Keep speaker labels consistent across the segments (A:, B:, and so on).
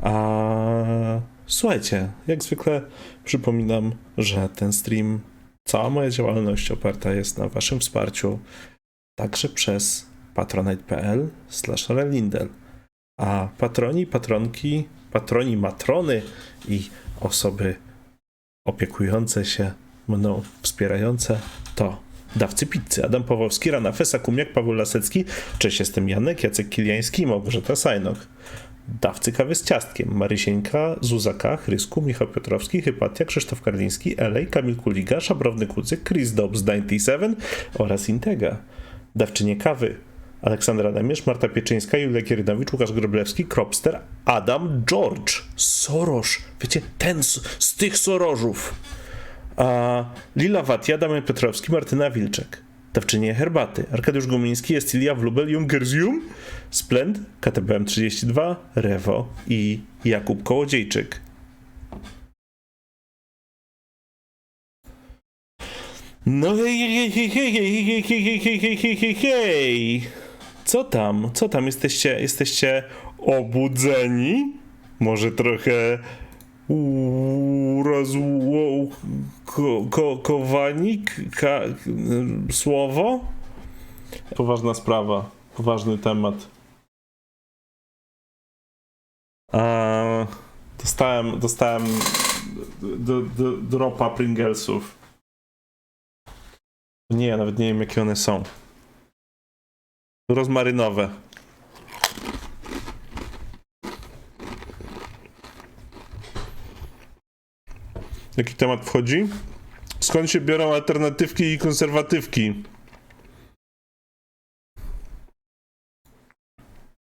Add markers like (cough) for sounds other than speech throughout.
A: A słuchajcie, jak zwykle przypominam, że ten stream, cała moja działalność oparta jest na waszym wsparciu, także przez patronite.pl slash relindel. A patroni, patronki, patroni, matrony i osoby opiekujące się mną, wspierające to dawcy pizzy. Adam Pawłowski, Rana Fesa, Kumiak, Paweł Lasecki. Cześć, jestem Janek, Jacek Kiliański i Małgorzata Sajnok. Dawcy kawy z ciastkiem. Marysieńka, Zuzaka, Chrysku, Michał Piotrowski, Hypatia, Krzysztof Kardiński, Elej, Kamil Kuliga, Szabrowny Kucyk, Chris Dobbs, 97 oraz Intega. Dawczynie kawy. Aleksandra Demierz, Marta Pieczyńska, Julia Kierynowicz, Łukasz Groblewski, Kropster, Adam George, Sorosz. Wiecie, ten z, z tych Sorożów. A Lila Watia, Damian Piotrowski, Martyna Wilczek. Dawczynie herbaty. Arkadiusz Gumiński, Estilia Wlubel, Jungerzium, Splend, KTBM 32, Rewo i Jakub Kołodziejczyk. No hej, hej, hej, hej, hej, hej, hej, hej, hej, hej, hej. Co tam? Co tam? Jesteście, jesteście obudzeni? Może trochę urazłowani? Ka, słowo? Poważna sprawa. Poważny temat. A, dostałem, dostałem d, d, dropa Pringlesów. Nie, ja nawet nie wiem jakie one są. Rozmarynowe. Jaki temat wchodzi? Skąd się biorą alternatywki i konserwatywki?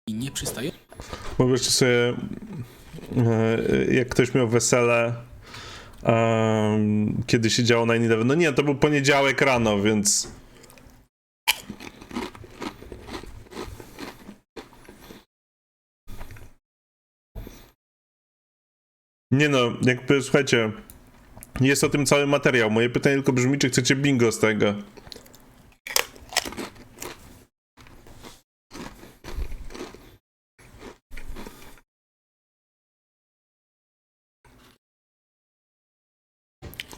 B: i nie przystaje.
A: Wyobraźcie sobie, e, jak ktoś miał wesele, kiedy się działo 9-11. No nie, to był poniedziałek rano, więc... Nie no, jakby, słuchajcie, jest o tym cały materiał. Moje pytanie tylko brzmi, czy chcecie bingo z tego?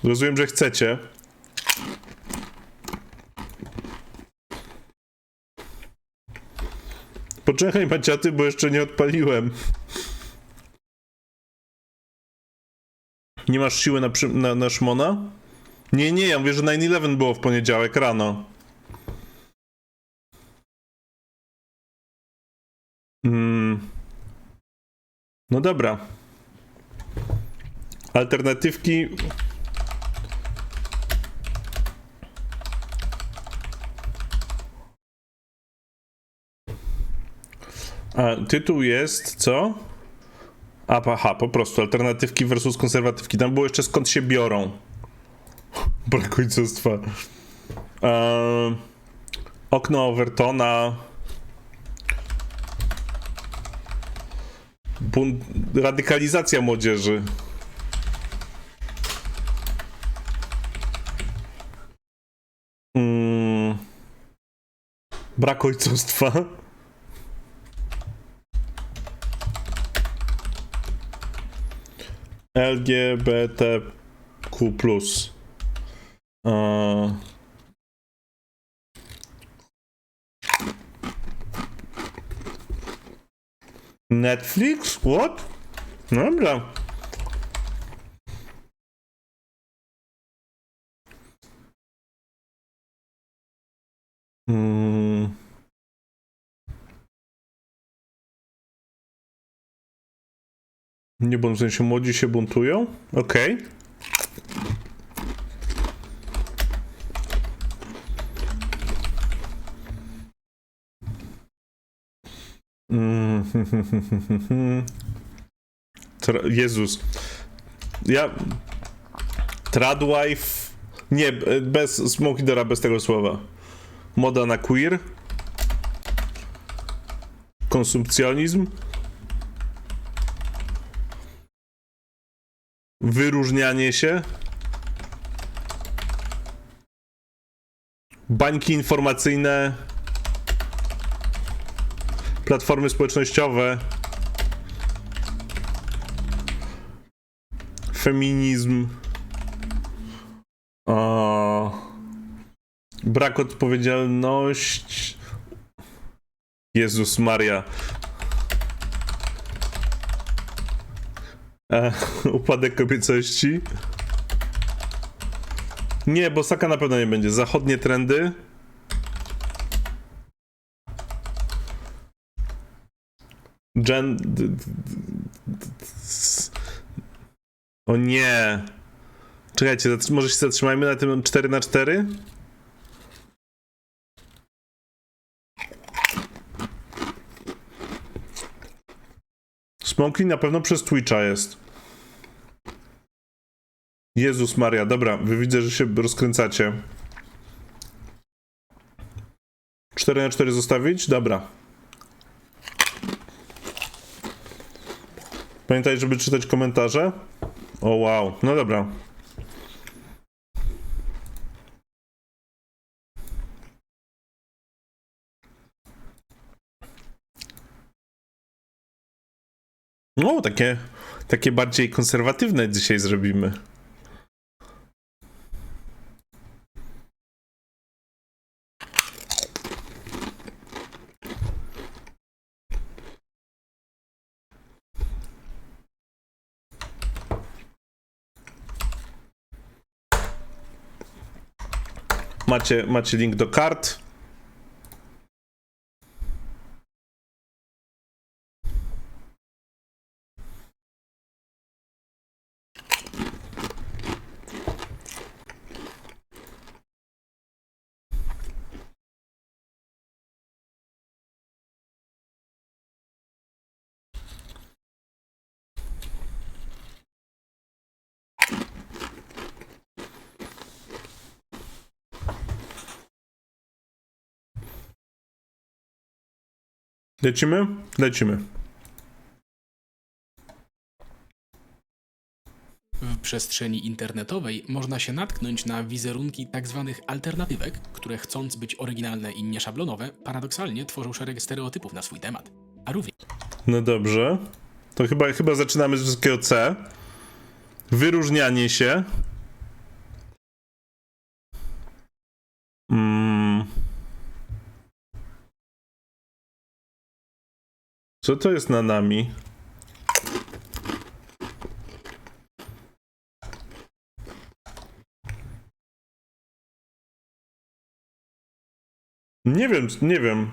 A: Rozumiem, że chcecie. Poczekaj, Maciaty, bo jeszcze nie odpaliłem. Nie masz siły na, na, na Szmona? Nie, nie, ja mówię, że 9-11 było w poniedziałek rano. Mm. No dobra. Alternatywki. A tytuł jest co? A, aha, po prostu alternatywki versus konserwatywki. Tam było jeszcze skąd się biorą. Brak ojcostwa. Eee, okno Overtona. Bun- radykalizacja młodzieży. Mm. Brak ojcostwa. LGBTQ+. Eee. Netflix? What? Dobra. Mm. Nie bądź, w sensie młodzi się buntują? Okej. Mm, (laughs) Tra- Jezus. Ja... Tradwife... Nie, bez Smokidora, bez tego słowa. Moda na queer. Konsumpcjonizm. Wyróżnianie się. Bańki informacyjne. Platformy społecznościowe. feminizm, a, brak odpowiedzialności. Jezus Maria. E, upadek kobiecości. Nie, bo Saka na pewno nie będzie. Zachodnie trendy. Gen... O nie. Czekajcie, może się zatrzymajmy na tym 4 na 4 Smoki na pewno przez Twitcha jest. Jezus Maria, dobra, wy widzę, że się rozkręcacie. 4 na 4 zostawić? Dobra. Pamiętaj, żeby czytać komentarze. O wow, no dobra. No, takie, takie bardziej konserwatywne dzisiaj zrobimy. Macie, macie link do kart. Lecimy? Lecimy.
B: W przestrzeni internetowej można się natknąć na wizerunki tzw. alternatywek, które chcąc być oryginalne i nieszablonowe, paradoksalnie tworzą szereg stereotypów na swój temat. A również
A: No dobrze. To chyba, chyba zaczynamy z wysokiego C. Wyróżnianie się. Co to jest na nami? Nie wiem, nie wiem.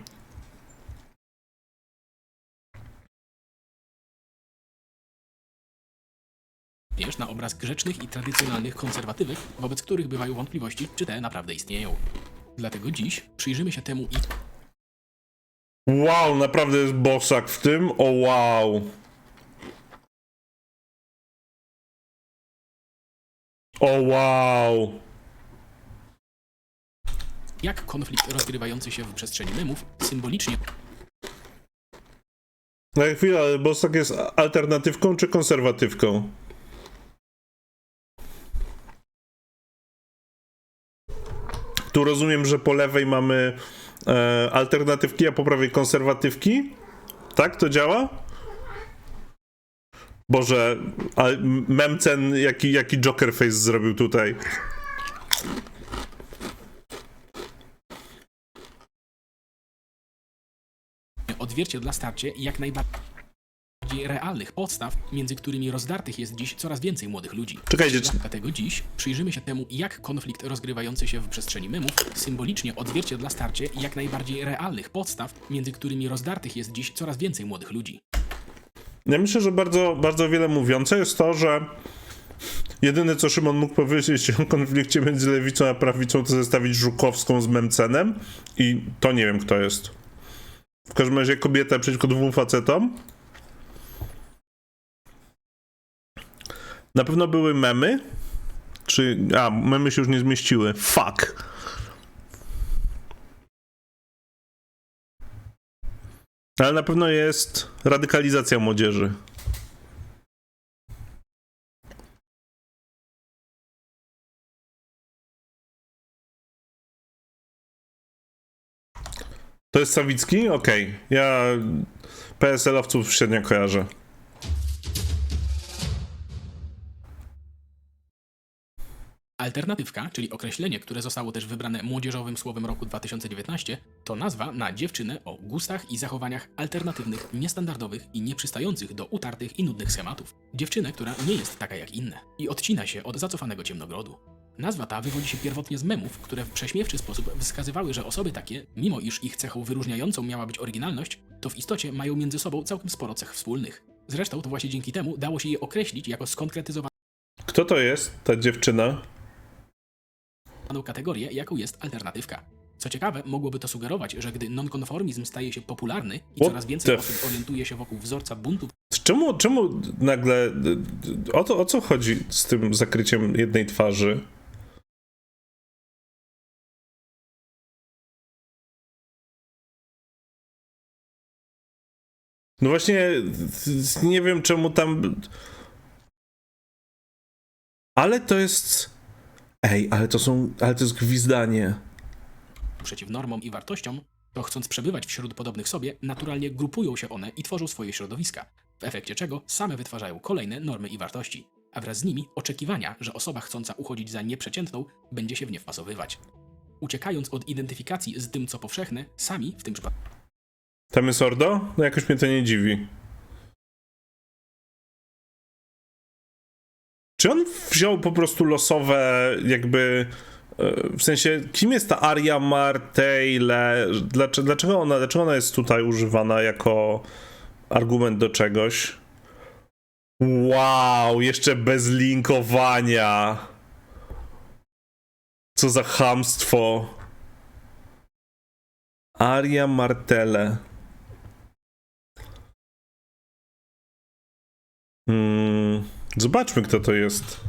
B: na obraz grzecznych i tradycjonalnych konserwatywek, wobec których bywają wątpliwości, czy te naprawdę istnieją. Dlatego dziś przyjrzymy się temu i
A: Wow, naprawdę jest bosak w tym? O wow. O wow.
B: jak konflikt rozgrywający się w przestrzeni memów symbolicznie
A: Na chwilę, ale bosak jest alternatywką czy konserwatywką? Tu rozumiem, że po lewej mamy alternatywki, a po prawej konserwatywki? Tak to działa? Boże, a memcen jaki, jaki Joker Face zrobił tutaj.
B: odzwierciedla starcie jak najbardziej realnych podstaw, między którymi rozdartych jest dziś coraz więcej młodych ludzi.
A: Czekajcie, czy-
B: Dlatego dziś przyjrzymy się temu, jak konflikt rozgrywający się w przestrzeni memów symbolicznie odzwierciedla starcie jak najbardziej realnych podstaw, między którymi rozdartych jest dziś coraz więcej młodych ludzi.
A: Ja myślę, że bardzo, bardzo wiele mówiące jest to, że jedyne co Szymon mógł powiedzieć o konflikcie między lewicą a prawicą, to zestawić Żukowską z Memcenem i to nie wiem kto jest. W każdym razie kobieta przeciwko dwóm facetom. Na pewno były memy. Czy. A, memy się już nie zmieściły. Fuck. Ale na pewno jest radykalizacja młodzieży. To jest Sawicki? Okej. Ja PSL-owców średnio kojarzę.
B: Alternatywka, czyli określenie, które zostało też wybrane młodzieżowym słowem roku 2019, to nazwa na dziewczynę o gustach i zachowaniach alternatywnych, niestandardowych i nieprzystających do utartych i nudnych schematów. Dziewczynę, która nie jest taka jak inne i odcina się od zacofanego ciemnogrodu. Nazwa ta wywodzi się pierwotnie z memów, które w prześmiewczy sposób wskazywały, że osoby takie, mimo iż ich cechą wyróżniającą miała być oryginalność, to w istocie mają między sobą całkiem sporo cech wspólnych. Zresztą to właśnie dzięki temu dało się je określić jako skonkretyzowaną
A: Kto to jest, ta dziewczyna?
B: Kategorię, jaką jest alternatywka. Co ciekawe, mogłoby to sugerować, że gdy nonkonformizm staje się popularny i
A: What
B: coraz więcej
A: the
B: osób orientuje się wokół wzorca buntu
A: Czemu, czemu nagle. O, to, o co chodzi z tym zakryciem jednej twarzy? No właśnie, nie wiem czemu tam. Ale to jest. Ej, ale to są. Ale to jest gwizdanie.
B: przeciw normom i wartościom, to chcąc przebywać wśród podobnych sobie, naturalnie grupują się one i tworzą swoje środowiska, w efekcie czego same wytwarzają kolejne normy i wartości, a wraz z nimi oczekiwania, że osoba chcąca uchodzić za nieprzeciętną będzie się w nie wpasowywać. Uciekając od identyfikacji z tym, co powszechne, sami w tym przypadku
A: Tam jest Ordo? No jakoś mnie to nie dziwi. Czy on wziął po prostu losowe, jakby. e, W sensie, kim jest ta Aria Martejle? Dlaczego, ona, dlaczego ona jest tutaj używana jako argument do czegoś? Wow, jeszcze bez linkowania. Co za chamstwo. Aria Martele. Mm, zobaczmy, kto to jest.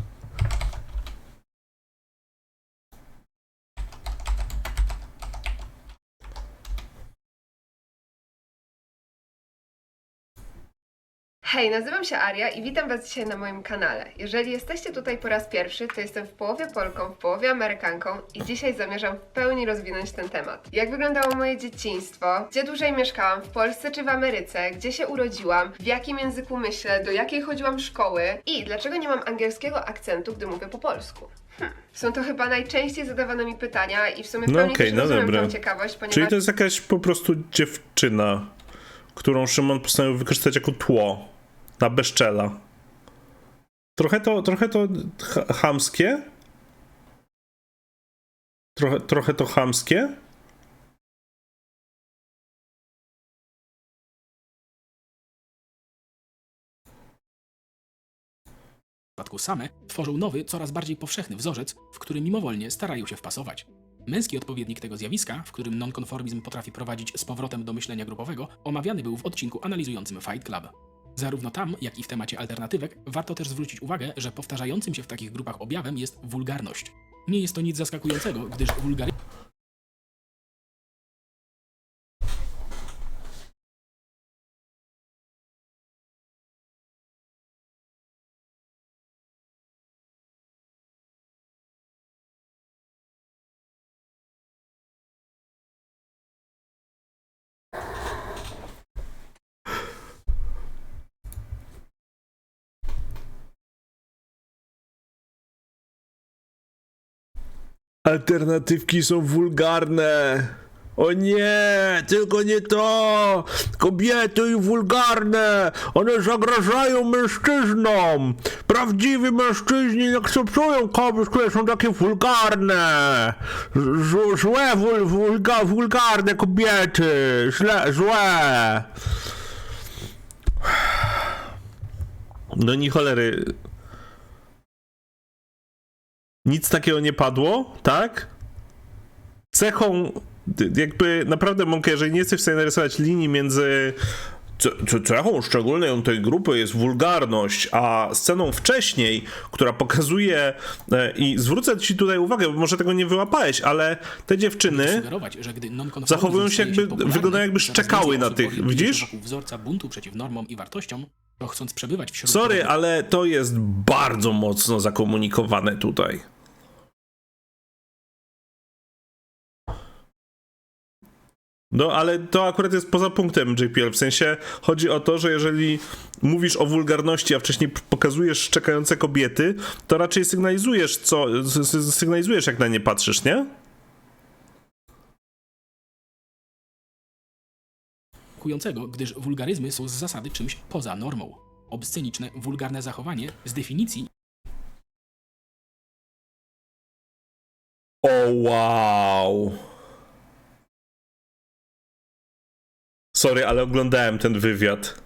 C: Hej, nazywam się Aria i witam Was dzisiaj na moim kanale. Jeżeli jesteście tutaj po raz pierwszy, to jestem w połowie Polką, w połowie Amerykanką i dzisiaj zamierzam w pełni rozwinąć ten temat. Jak wyglądało moje dzieciństwo, gdzie dłużej mieszkałam, w Polsce czy w Ameryce, gdzie się urodziłam, w jakim języku myślę, do jakiej chodziłam szkoły i dlaczego nie mam angielskiego akcentu, gdy mówię po polsku. Hm. Są to chyba najczęściej zadawane mi pytania i w sumie
A: No
C: pełni
A: okej,
C: też
A: no
C: rozumiem
A: dobra.
C: tą ciekawość, ponieważ
A: Czyli to jest jakaś po prostu dziewczyna, którą Szymon postanowił wykorzystać jako tło na bezczela. Trochę to, trochę to ch- chamskie? Trochę, trochę to chamskie?
B: przypadku same tworzą nowy, coraz bardziej powszechny wzorzec, w który mimowolnie starają się wpasować. Męski odpowiednik tego zjawiska, w którym nonkonformizm potrafi prowadzić z powrotem do myślenia grupowego, omawiany był w odcinku analizującym Fight Club. Zarówno tam, jak i w temacie alternatywek, warto też zwrócić uwagę, że powtarzającym się w takich grupach objawem jest wulgarność. Nie jest to nic zaskakującego, gdyż wulgaryzm
A: Alternatywki są wulgarne. O nie, tylko nie to! Kobiety i wulgarne! One zagrażają mężczyznom! Prawdziwi mężczyźni nie akceptują kobiet, które są takie wulgarne! Z- złe, wul, wulga, wulgarne kobiety! Źle, złe! No ni cholery. Nic takiego nie padło, tak? Cechą, jakby naprawdę Monka, jeżeli nie jesteś w stanie narysować linii między ce- ce- cechą szczególną tej grupy jest wulgarność, a sceną wcześniej, która pokazuje e, i zwrócę ci tutaj uwagę, bo może tego nie wyłapałeś, ale te dziewczyny Zachowują się jakby- wyglądają jakby szczekały na tych, widzisz?
B: wzorca buntu przeciw normom i wartościom, to chcąc przebywać wśród
A: Sorry, ale to jest bardzo mocno zakomunikowane tutaj. No, ale to akurat jest poza punktem JPL. W sensie chodzi o to, że jeżeli mówisz o wulgarności, a wcześniej pokazujesz szczekające kobiety, to raczej sygnalizujesz, co. Sygnalizujesz, jak na nie patrzysz, nie?
B: szokującego, gdyż wulgaryzmy są z zasady czymś poza normą. Obsceniczne, wulgarne zachowanie z definicji
A: O wow. Sorry, ale oglądałem ten wywiad.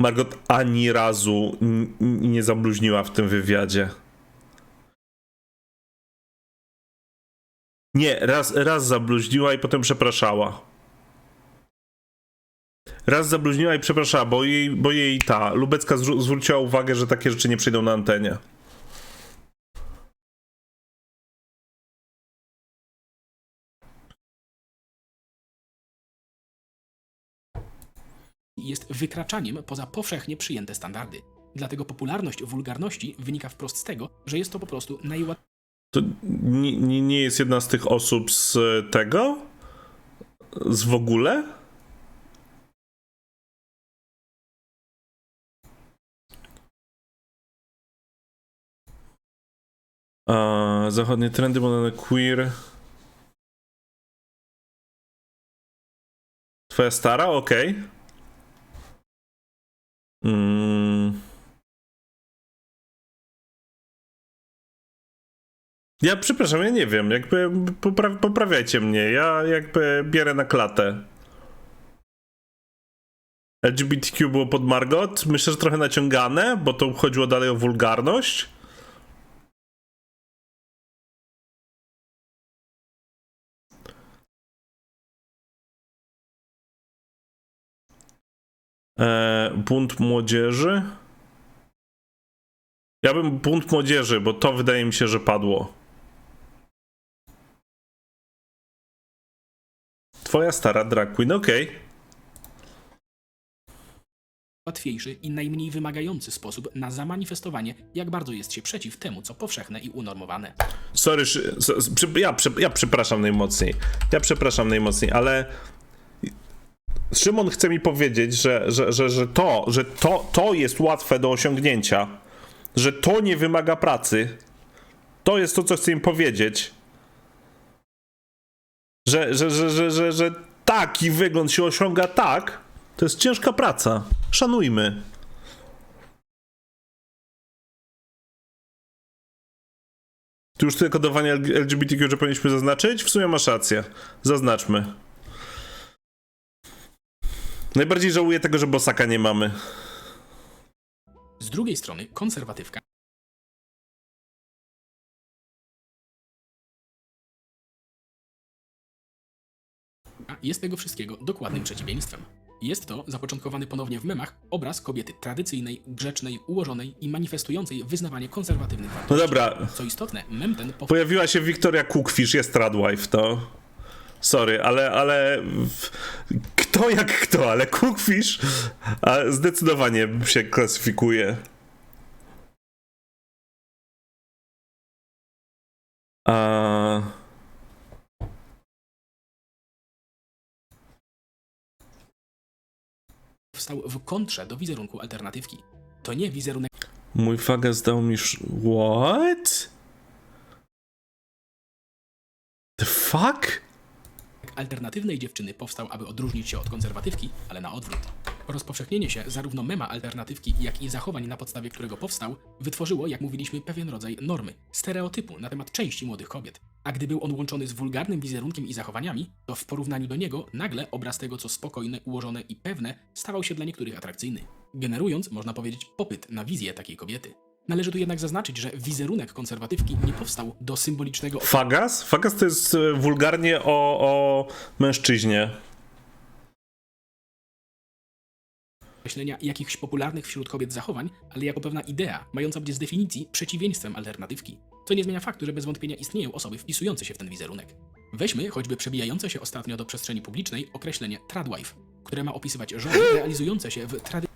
A: Margot ani razu nie zabluźniła w tym wywiadzie. Nie, raz, raz zabluźniła i potem przepraszała. Raz zabluźniła i przepraszała, bo jej, bo jej ta Lubecka zwró- zwróciła uwagę, że takie rzeczy nie przyjdą na antenie.
B: Jest wykraczaniem poza powszechnie przyjęte standardy. Dlatego popularność wulgarności wynika wprost z tego, że jest to po prostu najłatwiejszy
A: To nie, nie, jest jedna z tych osób z tego? Z w ogóle? A, zachodnie trendy moderne queer. Twoja stara? Okej. Mm. Ja przepraszam, ja nie wiem, jakby popra poprawiajcie mnie, ja jakby bierę na klatę. LGBTQ było pod Margot, myślę, że trochę naciągane, bo to chodziło dalej o wulgarność. E, bunt młodzieży. Ja bym bunt młodzieży, bo to wydaje mi się, że padło. Twoja stara drag queen, okej.
B: łatwiejszy i najmniej wymagający sposób na zamanifestowanie, jak bardzo jest się przeciw temu, co powszechne i unormowane.
A: Sorry, szy- s- s- przy- ja, przy- ja przepraszam najmocniej. Ja przepraszam najmocniej, ale Szymon chce mi powiedzieć, że, że, że, że, to, że to, to jest łatwe do osiągnięcia, że to nie wymaga pracy. To jest to, co chcę im powiedzieć. Że, że, że, że, że, że taki wygląd się osiąga tak, to jest ciężka praca. Szanujmy. Tu już tyle kodowania LGBTQ, że powinniśmy zaznaczyć? W sumie masz rację. Zaznaczmy. Najbardziej żałuję tego, że Bosaka nie mamy.
B: Z drugiej strony konserwatywka jest tego wszystkiego dokładnym przeciwieństwem. Jest to, zapoczątkowany ponownie w memach, obraz kobiety tradycyjnej, grzecznej, ułożonej i manifestującej wyznawanie konserwatywnych wartości.
A: No dobra,
B: Co istotne, mem ten powstał
A: pojawiła się Wiktoria Cookfish, jest Tradwife, to... Sorry, ale, ale... Kto jak kto, ale Cookfish zdecydowanie się klasyfikuje. A...
B: w kontrze do wizerunku alternatywki. To nie wizerunek
A: Mój faga zdał mi... sz- What? The fuck?
B: Alternatywnej dziewczyny powstał, aby odróżnić się od konserwatywki, ale na odwrót. Rozpowszechnienie się zarówno mema alternatywki, jak i zachowań, na podstawie którego powstał, wytworzyło, jak mówiliśmy, pewien rodzaj normy, stereotypu na temat części młodych kobiet. A gdy był on łączony z wulgarnym wizerunkiem i zachowaniami, to w porównaniu do niego nagle obraz tego, co spokojne, ułożone i pewne, stawał się dla niektórych atrakcyjny. Generując, można powiedzieć, popyt na wizję takiej kobiety. Należy tu jednak zaznaczyć, że wizerunek konserwatywki nie powstał do symbolicznego
A: Fagas? Fagas to jest e, wulgarnie o, o mężczyźnie.
B: określenia jakichś popularnych wśród kobiet zachowań, ale jako pewna idea, mająca być z definicji przeciwieństwem alternatywki. Co nie zmienia faktu, że bez wątpienia istnieją osoby wpisujące się w ten wizerunek. Weźmy choćby przebijające się ostatnio do przestrzeni publicznej określenie tradwife, które ma opisywać żony (gasps) realizujące się w trady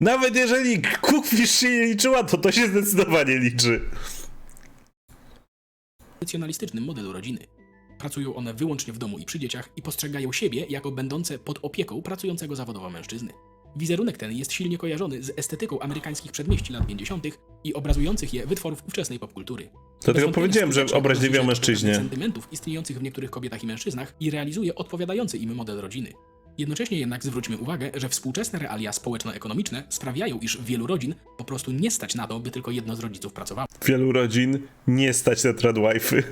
A: Nawet jeżeli Cookfish się nie liczyła, to to się zdecydowanie liczy.
B: tradycjonalistycznym modelu rodziny. Pracują one wyłącznie w domu i przy dzieciach i postrzegają siebie jako będące pod opieką pracującego zawodowo mężczyzny. Wizerunek ten jest silnie kojarzony z estetyką amerykańskich przedmieści lat 50. i obrazujących je wytworów ówczesnej popkultury.
A: Dlatego powiedziałem, że obraźliwie o mężczyźnie.
B: sentymentów istniejących w niektórych kobietach i mężczyznach i realizuje odpowiadający im model rodziny. Jednocześnie jednak zwróćmy uwagę, że współczesne realia społeczno-ekonomiczne sprawiają, iż wielu rodzin po prostu nie stać na to, by tylko jedno z rodziców pracowało.
A: Wielu rodzin nie stać na tradwifey.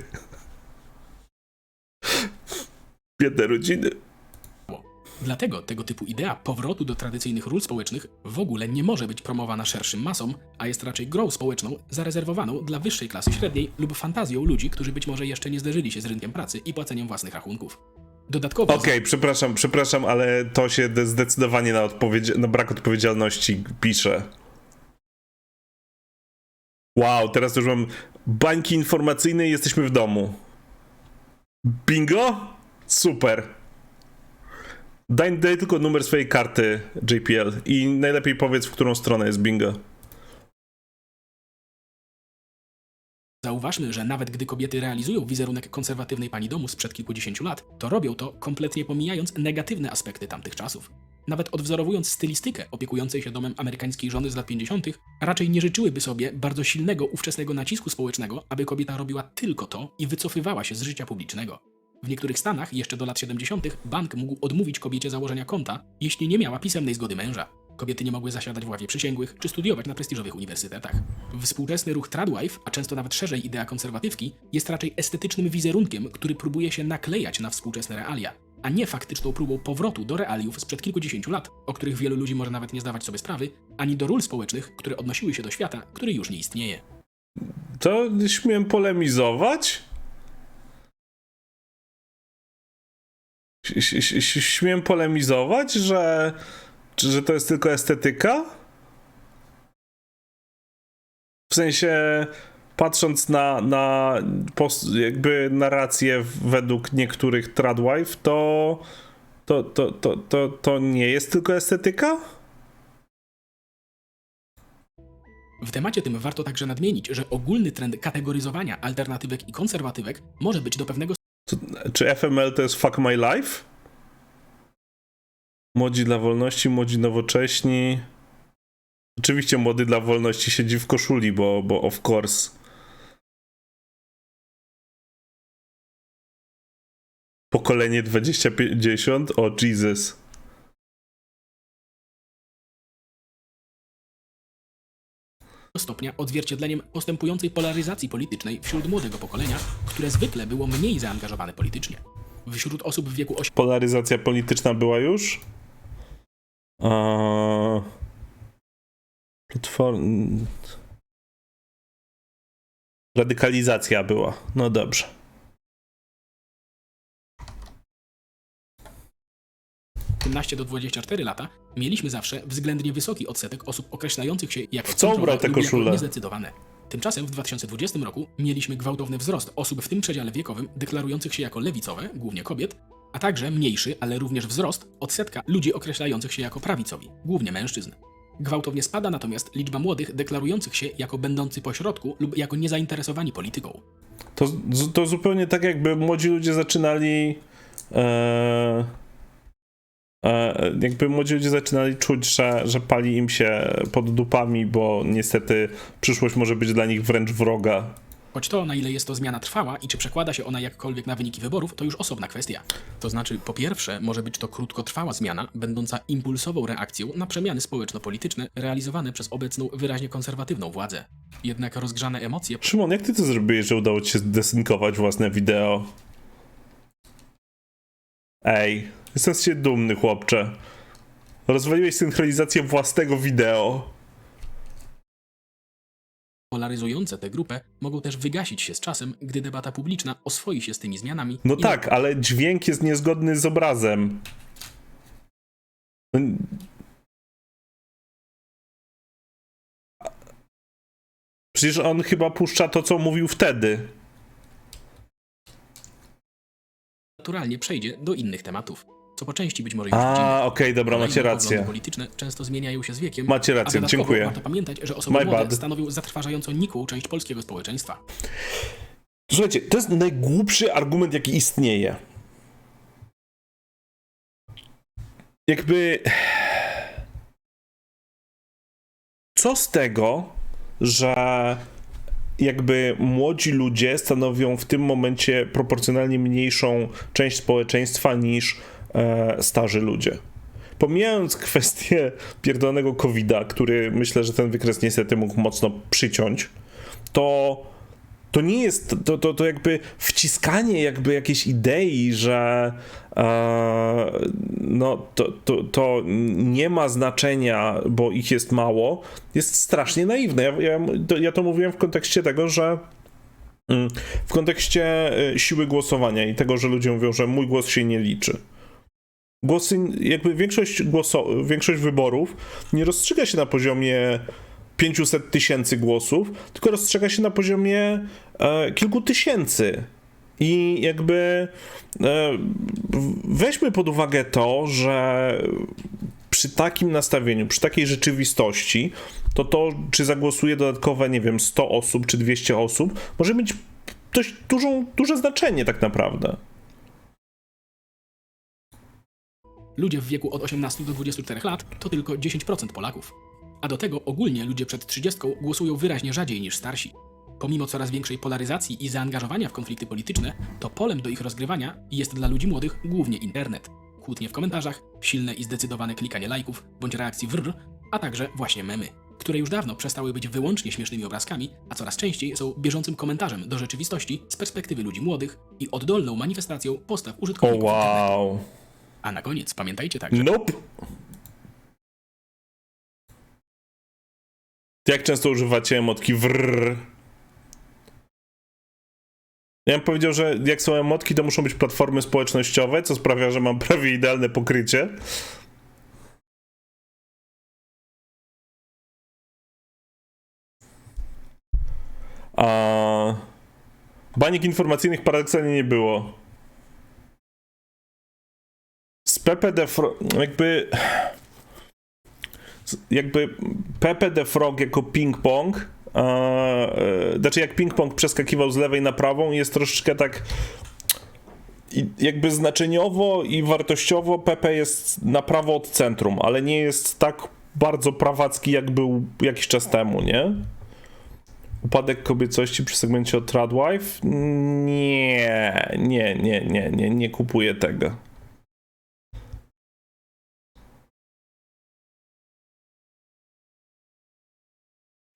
A: Biedne rodziny.
B: Dlatego tego typu idea powrotu do tradycyjnych ról społecznych w ogóle nie może być promowana szerszym masom, a jest raczej grą społeczną zarezerwowaną dla wyższej klasy średniej lub fantazją ludzi, którzy być może jeszcze nie zderzyli się z rynkiem pracy i płaceniem własnych rachunków. Dodatkowo
A: Okej, przepraszam, przepraszam, ale to się de- zdecydowanie na, odpowiedzi- na brak odpowiedzialności pisze. Wow, teraz już mam bańki informacyjne i jesteśmy w domu. Bingo? Super. Daj, daj tylko numer swojej karty JPL i najlepiej powiedz, w którą stronę jest bingo.
B: Zauważmy, że nawet gdy kobiety realizują wizerunek konserwatywnej pani domu sprzed kilkudziesięciu lat, to robią to kompletnie pomijając negatywne aspekty tamtych czasów. Nawet odwzorowując stylistykę opiekującej się domem amerykańskiej żony z lat 50., raczej nie życzyłyby sobie bardzo silnego ówczesnego nacisku społecznego, aby kobieta robiła tylko to i wycofywała się z życia publicznego. W niektórych stanach, jeszcze do lat 70., bank mógł odmówić kobiecie założenia konta, jeśli nie miała pisemnej zgody męża. Kobiety nie mogły zasiadać w ławie przysięgłych czy studiować na prestiżowych uniwersytetach. Współczesny ruch tradwife, a często nawet szerzej idea konserwatywki, jest raczej estetycznym wizerunkiem, który próbuje się naklejać na współczesne realia, a nie faktyczną próbą powrotu do realiów sprzed kilkudziesięciu lat, o których wielu ludzi może nawet nie zdawać sobie sprawy, ani do ról społecznych, które odnosiły się do świata, który już nie istnieje.
A: To śmiem polemizować? Śmiem polemizować, że, że to jest tylko estetyka? W sensie, patrząc na, na jakby narrację według niektórych tradwife, to, to, to, to, to, to nie jest tylko estetyka?
B: W temacie tym warto także nadmienić, że ogólny trend kategoryzowania alternatywek i konserwatywek może być do pewnego
A: To, czy FML to jest Fuck My Life? Młodzi dla wolności, młodzi nowocześni. Oczywiście młody dla wolności siedzi w koszuli, bo, bo of course. Pokolenie 2050? O Jesus.
B: stopnia odzwierciedleniem postępującej polaryzacji politycznej wśród młodego pokolenia, które zwykle było mniej zaangażowane politycznie. Wśród osób w wieku
A: Polaryzacja polityczna była już? Eee... Platform... Radykalizacja była. No dobrze.
B: 18 do 24 lata mieliśmy zawsze względnie wysoki odsetek osób określających się jako
A: W co ubrał te koszule?
B: niezdecydowane. Tymczasem w 2020 roku mieliśmy gwałtowny wzrost osób w tym przedziale wiekowym deklarujących się jako lewicowe, głównie kobiet, a także mniejszy, ale również wzrost odsetka ludzi określających się jako prawicowi, głównie mężczyzn. Gwałtownie spada natomiast liczba młodych deklarujących się jako będący pośrodku lub jako niezainteresowani polityką.
A: To, to zupełnie tak, jakby młodzi ludzie zaczynali. E, e, jakby młodzi ludzie zaczynali czuć, że, że pali im się pod dupami, bo niestety przyszłość może być dla nich wręcz wroga.
B: Choć to, na ile jest to zmiana trwała i czy przekłada się ona jakkolwiek na wyniki wyborów, to już osobna kwestia. To znaczy, po pierwsze, może być to krótkotrwała zmiana, będąca impulsową reakcją na przemiany społeczno-polityczne realizowane przez obecną, wyraźnie konserwatywną władzę. Jednak rozgrzane emocje
A: Szymon, jak ty to zrobiłeś, że udało ci się zdesynkować własne wideo? Ej, jestem z ciebie dumny, chłopcze. Rozwaliłeś synchronizację własnego wideo.
B: Polaryzujące tę grupę mogą też wygasić się z czasem, gdy debata publiczna oswoi się z tymi zmianami.
A: No
B: i
A: tak, ale dźwięk jest niezgodny z obrazem. No, Przecież on chyba puszcza to, co mówił wtedy.
B: naturalnie przejdzie do innych tematów. Co po części być może już
A: A,
B: widzimy.
A: okej, dobra,
B: Kolejne
A: macie
B: poglądy
A: rację.
B: polityczne często zmieniają się z wiekiem.
A: Macie
B: a
A: rację,
B: dodatkowo
A: dziękuję.
B: Warto pamiętać, że osoby
A: My
B: młode
A: bad.
B: stanowią zatrważająco nikłą część polskiego społeczeństwa.
A: Słuchajcie, to jest najgłupszy argument, jaki istnieje. Jakby. Co z tego, że jakby młodzi ludzie stanowią w tym momencie proporcjonalnie mniejszą część społeczeństwa niż e, starzy ludzie? Pomijając kwestię pierdolonego COVID-a, który myślę, że ten wykres niestety mógł mocno przyciąć, to to nie jest, to, to, to jakby wciskanie jakby jakiejś idei, że e, no to, to, to nie ma znaczenia, bo ich jest mało, jest strasznie naiwne. Ja, ja, to, ja to mówiłem w kontekście tego, że mm, w kontekście e, siły głosowania i tego, że ludzie mówią, że mój głos się nie liczy. Głosy, jakby większość, głoso, większość wyborów nie rozstrzyga się na poziomie 500 tysięcy głosów, tylko rozstrzyga się na poziomie e, kilku tysięcy. I jakby e, weźmy pod uwagę to, że przy takim nastawieniu, przy takiej rzeczywistości, to to, czy zagłosuje dodatkowe, nie wiem, 100 osób czy 200 osób, może mieć dość dużą, duże znaczenie tak naprawdę.
B: Ludzie w wieku od 18 do 24 lat to tylko 10% Polaków. A do tego ogólnie ludzie przed 30 głosują wyraźnie rzadziej niż starsi. Pomimo coraz większej polaryzacji i zaangażowania w konflikty polityczne, to polem do ich rozgrywania jest dla ludzi młodych głównie internet. Kłótnie w komentarzach, silne i zdecydowane klikanie lajków bądź reakcji wrr, a także właśnie memy, które już dawno przestały być wyłącznie śmiesznymi obrazkami, a coraz częściej są bieżącym komentarzem do rzeczywistości z perspektywy ludzi młodych i oddolną manifestacją postaw użytkowników internetu.
A: wow.
B: A na koniec pamiętajcie także,
A: Nope. Jak często używacie emotki wrr? Ja bym powiedział, że jak są emotki, to muszą być platformy społecznościowe, co sprawia, że mam prawie idealne pokrycie. A banik informacyjnych paradoksalnie nie było. Pepe de Fro... jakby... jakby Pepe de Frog jako ping-pong e, znaczy jak ping-pong przeskakiwał z lewej na prawą jest troszeczkę tak jakby znaczeniowo i wartościowo Pepe jest na prawo od centrum, ale nie jest tak bardzo prawacki jak był jakiś czas temu, nie? Upadek kobiecości przy segmencie o Tradwife? Nie, nie, nie, nie, nie, nie kupuję tego.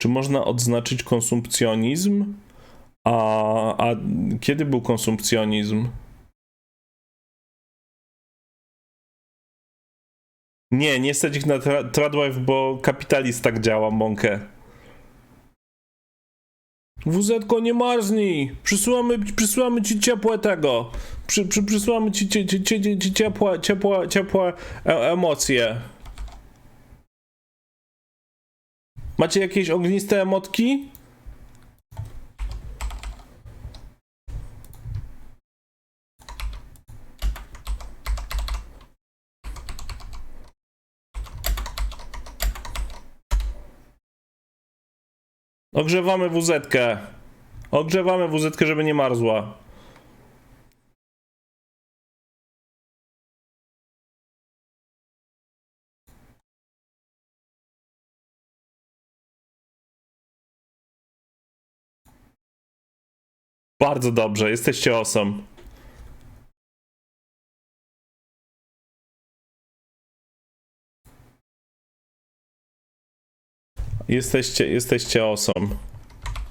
A: Czy można odznaczyć konsumpcjonizm? A, a kiedy był konsumpcjonizm? Nie, nie stać ich na tra- Tradwife, bo kapitalizm tak działa, mąkę. wz nie marznij! Przysyłamy, przysyłamy ci ciepłe tego. Przy, przy, przysyłamy ci, ci, ci, ci, ci ciepłe, ciepłe, ciepłe e- emocje. Macie jakieś ogniste emotki? Ogrzewamy WZ-kę. Ogrzewamy WZ-kę, żeby nie marzła. Bardzo dobrze, jesteście awesome. Jesteście, jesteście awesome.